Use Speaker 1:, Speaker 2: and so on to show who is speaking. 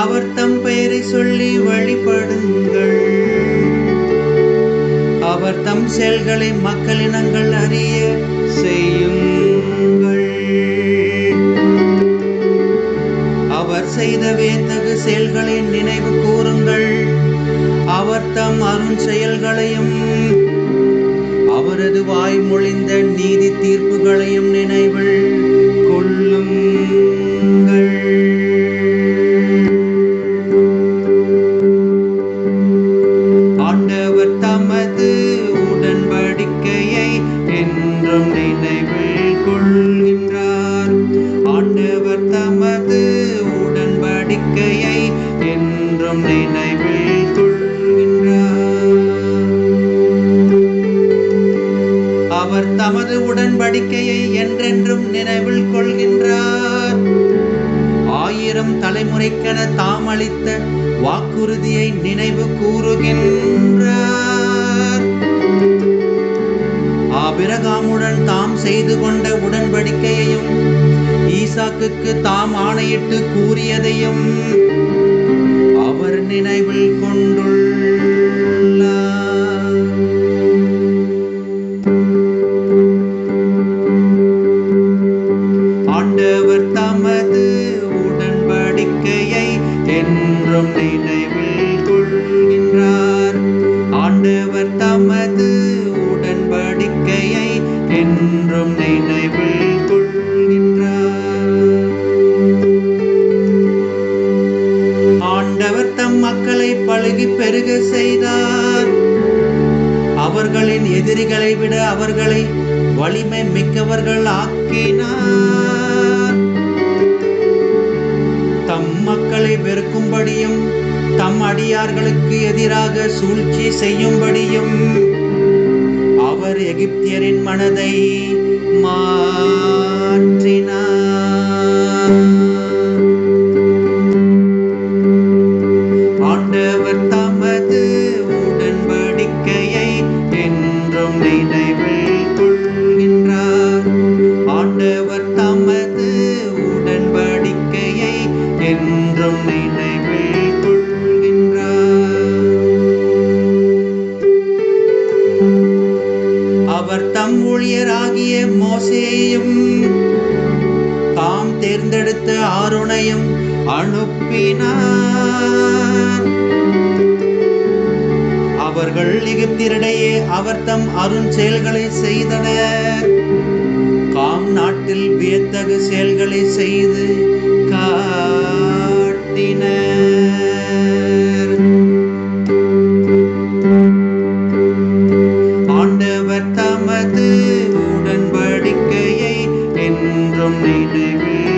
Speaker 1: அவர் தம் பெயரை சொல்லி வழிபடுங்கள். அவர் தம் செயல்களை மக்களினங்கள் அறிய செய்யுங்கள். அவர் செய்த வேந்தகு செயல்களை நினைவு கூறுங்கள். அவர் தம் அருண் செயல்களையும் அவரது வாய் மொழிந்த நீதி தீர்ப்புகளையும் நினைவில் ஆண்டவர் தமது உடன்படிக்கையை என்றும் நினைவில் கொள்கின்றார். அவர் தமது உடன்படிக்கையை என்றென்றும் நினைவில் கொள்கின்றார். ஆயிரம் தலைமுறைக்கென தாம் அளித்த வாக்குறுதியை நினைவு கூறுகின்றார். ஆபிரகாமுடன் தாம் செய்து கொண்ட உடன்படிக்கையையும் ஈசாக்குக்கு தாம் ஆணையிட்டு கூறியதையும் அவர் நினைவில் கொண்டுள்ளார். ஆண்டவர் தமது உடன்படிக்கையை என்றும் பெருக செய்தார். அவர்களின் எதிரிகளை விட அவர்களை வலிமை மிக்கவர்கள் ஆக்கினார். தம் மக்களை வெறுக்கும்படியும் தம் அடியார்களுக்கு எதிராக சூழ்ச்சி செய்யும்படியும் அவர் எகிப்தியரின் மனதை மாற்றினார். நினைவில் கொள்கின்றார் ஆண்டவர் தமது உடன்படிக்கையை என்றும் நினைவில் கொள்கின்றார் அவர் தம் ஊழியராகிய மோசேயும் தாம் தேர்ந்தெடுத்த ஆருணையும் அனுப்பினார். அவர்கள் எகிப்தியரிடையே அவர் தம் அருண் செயல்களை செய்தனர் காம் நாட்டில் வியத்தகு செயல்களை செய்து காட்டினர். ஆண்டவர் தமது உடன்படிக்கையை என்றும் நினைவில்